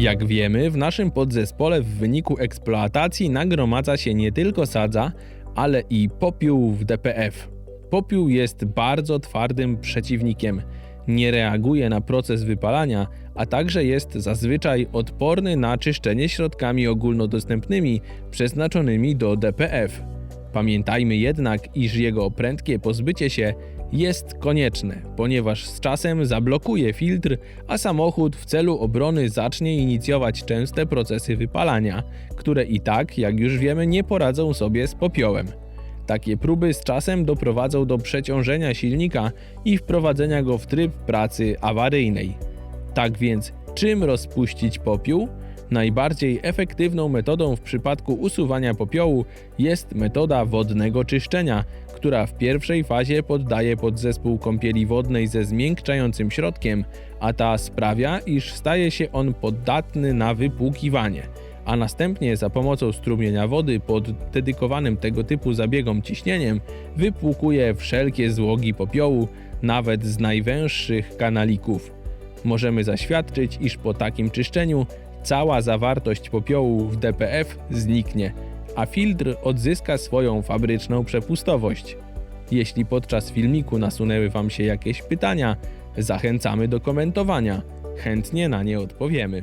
Jak wiemy, w naszym podzespole w wyniku eksploatacji nagromadza się nie tylko sadza, ale i popiół w DPF. Popiół jest bardzo twardym przeciwnikiem. Nie reaguje na proces wypalania, a także jest zazwyczaj odporny na czyszczenie środkami ogólnodostępnymi przeznaczonymi do DPF. Pamiętajmy jednak, iż jego prędkie pozbycie się jest konieczne, ponieważ z czasem zablokuje filtr, a samochód w celu obrony zacznie inicjować częste procesy wypalania, które i tak, jak już wiemy, nie poradzą sobie z popiołem. Takie próby z czasem doprowadzą do przeciążenia silnika i wprowadzenia go w tryb pracy awaryjnej. Tak więc, czym rozpuścić popiół? Najbardziej efektywną metodą w przypadku usuwania popiołu jest metoda wodnego czyszczenia, która w pierwszej fazie poddaje podzespół kąpieli wodnej ze zmiękczającym środkiem, a ta sprawia, iż staje się on podatny na wypłukiwanie, a następnie za pomocą strumienia wody pod dedykowanym tego typu zabiegom ciśnieniem wypłukuje wszelkie złogi popiołu, nawet z najwęższych kanalików. Możemy zaświadczyć, iż po takim czyszczeniu cała zawartość popiołu w DPF zniknie, a filtr odzyska swoją fabryczną przepustowość. Jeśli podczas filmiku nasunęły Wam się jakieś pytania, zachęcamy do komentowania. Chętnie na nie odpowiemy.